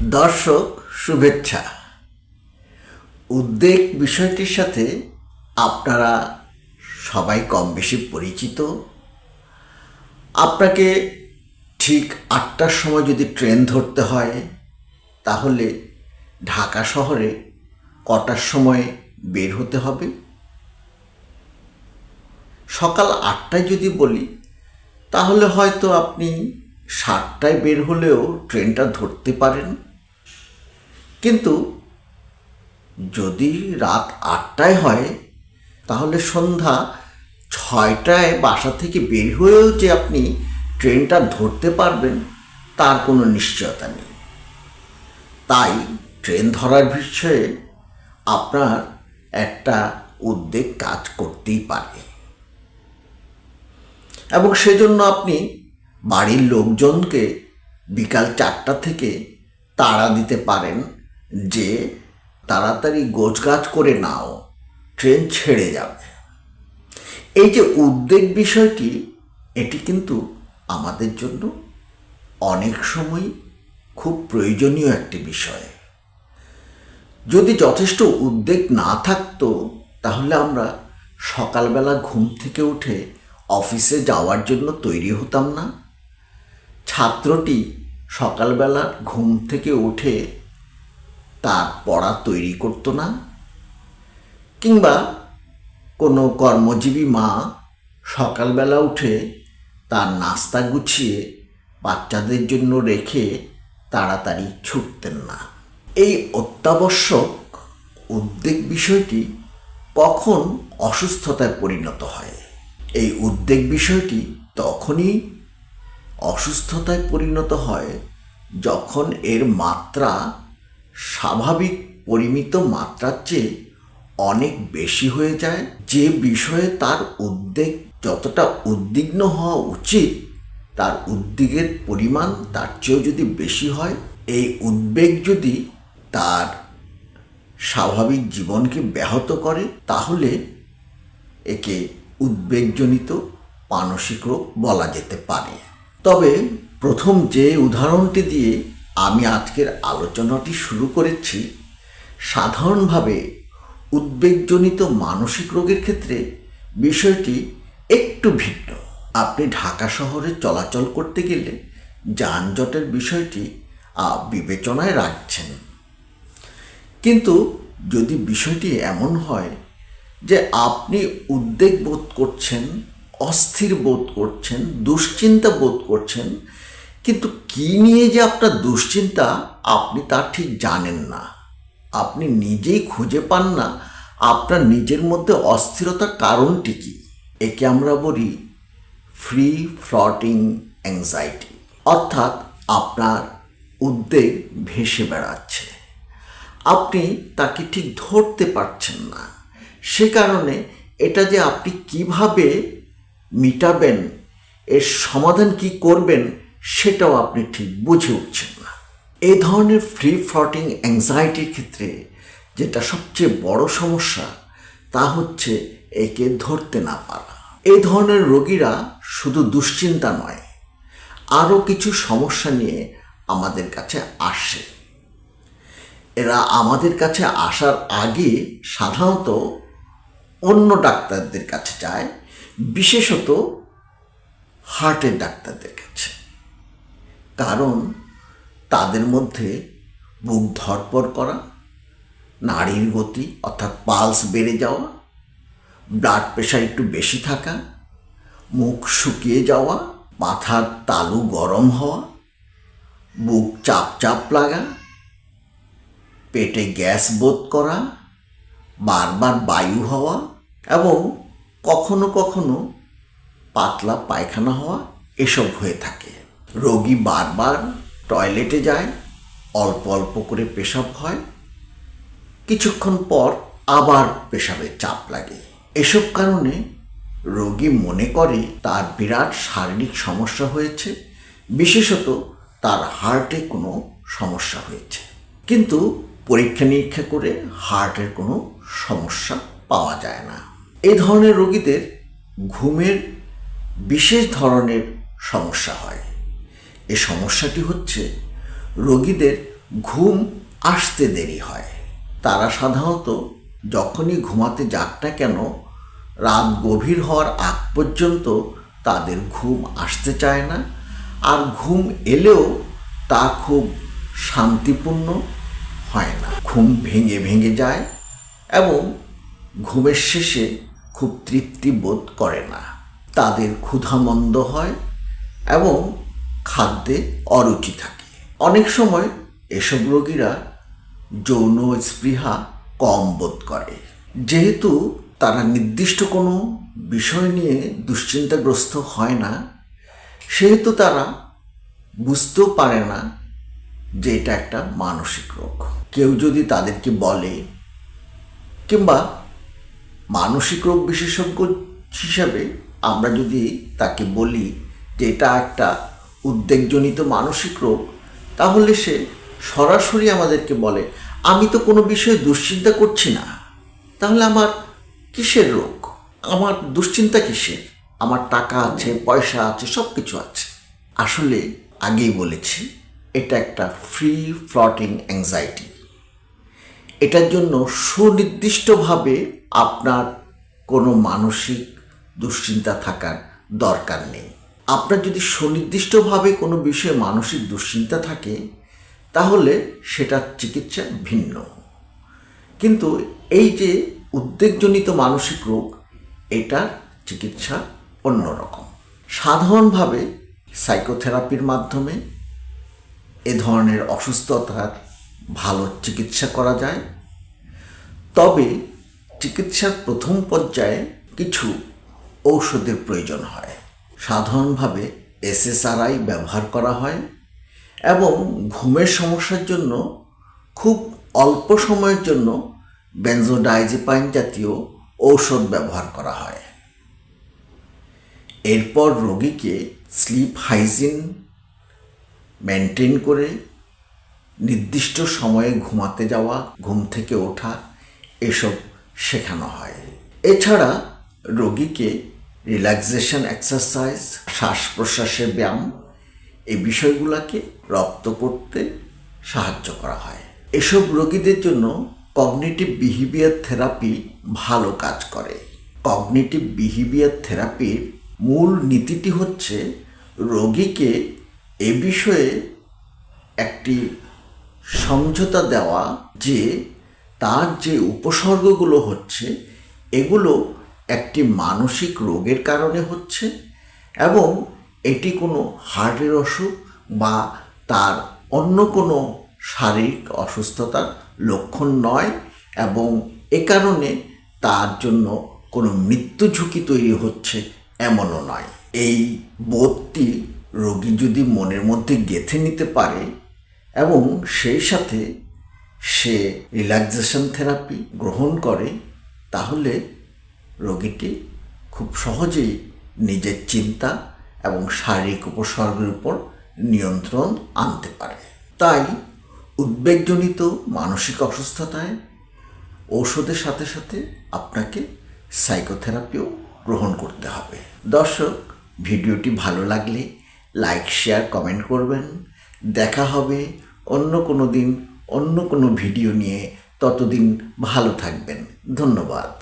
দর্শক শুভেচ্ছা। উদ্বেগ বিষয়টির সাথে আপনারা সবাই কম বেশি পরিচিত। আপনাকে ঠিক আটটার সময় যদি ট্রেন ধরতে হয়, তাহলে ঢাকা শহরে কটার সময় বের হতে হবে? সকাল আটটায় যদি বলি, তাহলে হয়তো আপনি সাতটায় বের হলেও ট্রেনটা ধরতে পারেন। কিন্তু যদি রাত আটটায় হয়, তাহলে সন্ধ্যা ছয়টায় বাসা থেকে বের হয়েও যে আপনি ট্রেনটা ধরতে পারবেন, তার কোনো নিশ্চয়তা নেই। তাই ট্রেন ধরার বিষয়ে আপনার একটা উদ্বেগ কাজ করতেই পারে। এবং সেজন্য আপনি বাড়ির লোকজনকে বিকাল চারটা থেকে তাড়া দিতে পারেন। যে তাড়াতাড়ি গোছগাছ করে নাও, ট্রেন ছেড়ে যাবে। এই যে উদ্বেগ বিষয়টি, এটি কিন্তু আমাদের জন্য অনেক সময় খুব প্রয়োজনীয় একটি বিষয়। যদি যথেষ্ট উদ্বেগ না থাকতো, তাহলে আমরা সকালবেলা ঘুম থেকে উঠে অফিসে যাওয়ার জন্য তৈরি হতাম না। ছাত্রটি সকালবেলা ঘুম থেকে উঠে তার পড়া তৈরি করতো না। কিংবা কোনো কর্মজীবী মা সকালবেলা উঠে তার নাস্তা গুছিয়ে বাচ্চাদের জন্য রেখে তাড়াতাড়ি ছুটতেন না। এই অত্যাবশ্যক উদ্বেগ বিষয়টি কখন অসুস্থতায় পরিণত হয়? এই উদ্বেগ বিষয়টি তখনই অসুস্থতায় পরিণত হয় যখন এর মাত্রা স্বাভাবিক পরিমিত মাত্রার চেয়ে অনেক বেশি হয়ে যায়। যে বিষয়ে তার উদ্বেগ যতটা উদ্বিগ্ন হওয়া উচিত, তার উদ্বেগের পরিমাণ তার চেয়েও যদি বেশি হয়, এই উদ্বেগ যদি তার স্বাভাবিক জীবনকে ব্যাহত করে, তাহলে একে উদ্বেগজনিত মানসিক রোগ বলা যেতে পারে। তবে প্রথম যে উদাহরণটি দিয়ে আমি আজকের আলোচনাটি শুরু করেছি সাধারণভাবে উদ্বেগজনিত মানসিক রোগের ক্ষেত্রে বিষয়টি একটু ভিন্ন। আপনি ঢাকা শহরে চলাচল করতে গেলে যানজটের বিষয়টি বিবেচনায় রাখছেন। কিন্তু যদি বিষয়টি এমন হয় যে আপনি উদ্বেগ বোধ করছেন, অস্থির বোধ করছেন, দুশ্চিন্তা বোধ করছেন কিন্তু কি নিয়ে যে আপনার দুশ্চিন্তা, আপনি তা ঠিক জানেন না। আপনি নিজেই খুঁজে পান না, আপনার নিজের মধ্যে অস্থিরতার কারণটি কী? একে আমরা বলি ফ্রি ফ্লটিং অ্যাংজাইটি অর্থাৎ আপনার উদ্বেগ ভেসে বেড়াচ্ছে। আপনি তাকে ঠিক ধরতে পারছেন না। সে কারণে এটা যে আপনি কীভাবে মিটাবেন, এর সমাধান কি করবেন সেটাও আপনি ঠিক বুঝে উঠছেন না। এই ধরনের ফ্রি ফ্লটিং অ্যাংজাইটির ক্ষেত্রে যেটা সবচেয়ে বড় সমস্যা, তা হচ্ছে একে ধরতে না পারা। এই ধরনের রোগীরা শুধু দুশ্চিন্তা নয়, আরও কিছু সমস্যা নিয়ে আমাদের কাছে আসে। এরা আমাদের কাছে আসার আগে সাধারণত অন্য ডাক্তারদের কাছে যায়, বিশেষত হার্টের ডাক্তারদের কাছে। কারণ তাদের মধ্যে বুক ধরপড় করা, নাড়ির গতি অর্থাৎ পালস বেড়ে যাওয়া, ব্লাড প্রেশার একটু বেশি থাকা, মুখ শুকিয়ে যাওয়া, মাথার তালু গরম হওয়া, বুক চাপ চাপ লাগা, পেটে গ্যাস বোধ করা, বারবার বায়ু হওয়া এবং কখনো কখনো পাতলা পায়খানা হওয়া এসব হয়ে থাকে। রোগী বারবার টয়লেটে যায়, অল্প অল্প করে পেশাব হয়। কিছুক্ষণ পর আবার পেশাবের চাপ লাগে। এসব কারণে রোগী মনে করে তার বিরাট শারীরিক সমস্যা হয়েছে। বিশেষত তার হার্টে কোনো সমস্যা হয়েছে। কিন্তু পরীক্ষা নিরীক্ষা করে হার্টের কোনো সমস্যা পাওয়া যায় না। এই ধরনের রোগীদের ঘুমের বিশেষ ধরনের সমস্যা হয়। এই সমস্যাটি হচ্ছে রোগীদের ঘুম আসতে দেরি হয়। তারা সাধারণত যখনই ঘুমাতে যাক না কেন, রাত গভীর হওয়ার আগ পর্যন্ত তাদের ঘুম আসতে চায় না। আর ঘুম এলেও তা খুব শান্তিপূর্ণ হয় না। ঘুম ভেঙে ভেঙে যায় এবং ঘুমের শেষে খুব তৃপ্তি বোধ করে না। তাদের ক্ষুধামন্দ হয় এবং খাদ্যে অরুচি থাকে। অনেক সময় এসব রোগীরা যৌন স্পৃহা কম বোধ করে। যেহেতু তারা নির্দিষ্ট কোনো বিষয় নিয়ে দুশ্চিন্তাগ্রস্ত হয় না, সেহেতু তারা বুঝতেও পারে না যে এটা একটা মানসিক রোগ। কেউ যদি তাদেরকে বলে কিংবা মানসিক রোগ বিশেষজ্ঞ হিসাবে আমরা যদি তাকে বলি যে এটা একটা উদ্বেগজনিত মানসিক রোগ, তাহলে সে সরাসরি আমাদেরকে বলে, আমি তো কোনো বিষয়ে দুশ্চিন্তা করছি না। তাহলে আমার কিসের রোগ? আমার দুশ্চিন্তা কিসের? আমার টাকা আছে, পয়সা আছে সব কিছু আছে। আসলে আগেই বলেছি, এটা একটা ফ্রি ফ্লটিং অ্যাংজাইটি এটার জন্য সুনির্দিষ্টভাবে আপনার কোনো মানসিক দুশ্চিন্তা থাকার দরকার নেই। আপনার যদি সুনির্দিষ্টভাবে কোনো বিষয়ে মানসিক দুশ্চিন্তা থাকে, তাহলে সেটার চিকিৎসা ভিন্ন। কিন্তু এই যে উদ্বেগজনিত মানসিক রোগ, এটার চিকিৎসা অন্যরকম সাধারণভাবে সাইকোথেরাপির মাধ্যমে এ ধরনের অসুস্থতার ভালো চিকিৎসা করা যায়। তবে চিকিৎসার প্রথম পর্যায়ে কিছু ঔষধের প্রয়োজন হয়। সাধারণভাবে এসএসআরআই ব্যবহার করা হয় এবং ঘুমের সমস্যার জন্য খুব অল্প সময়ের জন্য বেনজোডাইজেপাইন জাতীয় ঔষধ ব্যবহার করা হয়। এরপর রোগীকে স্লিপ হাইজিন মেনটেন করে নির্দিষ্ট সময়ে ঘুমাতে যাওয়া, ঘুম থেকে ওঠা এসব শেখানো হয়। এছাড়া রোগীকে রিল্যাক্সেশন এক্সারসাইজ শ্বাস প্রশ্বাসের ব্যায়াম, এই বিষয়গুলোকে রপ্ত করতে সাহায্য করা হয়। এসব রোগীদের জন্য কগনিটিভ বিহেভিয়ার থেরাপি ভালো কাজ করে। কগনিটিভ বিহেভিয়ার থেরাপির মূল নীতিটি হচ্ছে রোগীকে এ বিষয়ে একটি সমঝোতা দেওয়া যে তার যে উপসর্গগুলো হচ্ছে, এগুলো মানসিক রোগের কারণে হচ্ছে এবং এটি কোনো হার্টের অসুখ বা তার অন্য কোনো শারীরিক অসুস্থতার লক্ষণ নয় এবং এ কারণে তার জন্য কোনো মৃত্যু ঝুঁকি তৈরি হচ্ছে এমনও নয়। এই বোধটি রোগী যদি মনের মধ্যে গেঁথে নিতে পারে এবং সেই সাথে সে রিল্যাক্সেশন থেরাপি গ্রহণ করে, তাহলে রোগীটি খুব সহজেই নিজের চিন্তা এবং শারীরিক উপসর্গের উপর নিয়ন্ত্রণ আনতে পারে। তাই উদ্বেগজনিত মানসিক অসুস্থতায় ঔষধের সাথে সাথে আপনাকে সাইকোথেরাপিও গ্রহণ করতে হবে। দর্শক, ভিডিওটি ভালো লাগলে লাইক, শেয়ার, কমেন্ট করবেন। দেখা হবে অন্য কোনো দিন, অন্য কোনো ভিডিও নিয়ে। ততদিন ভালো থাকবেন। ধন্যবাদ।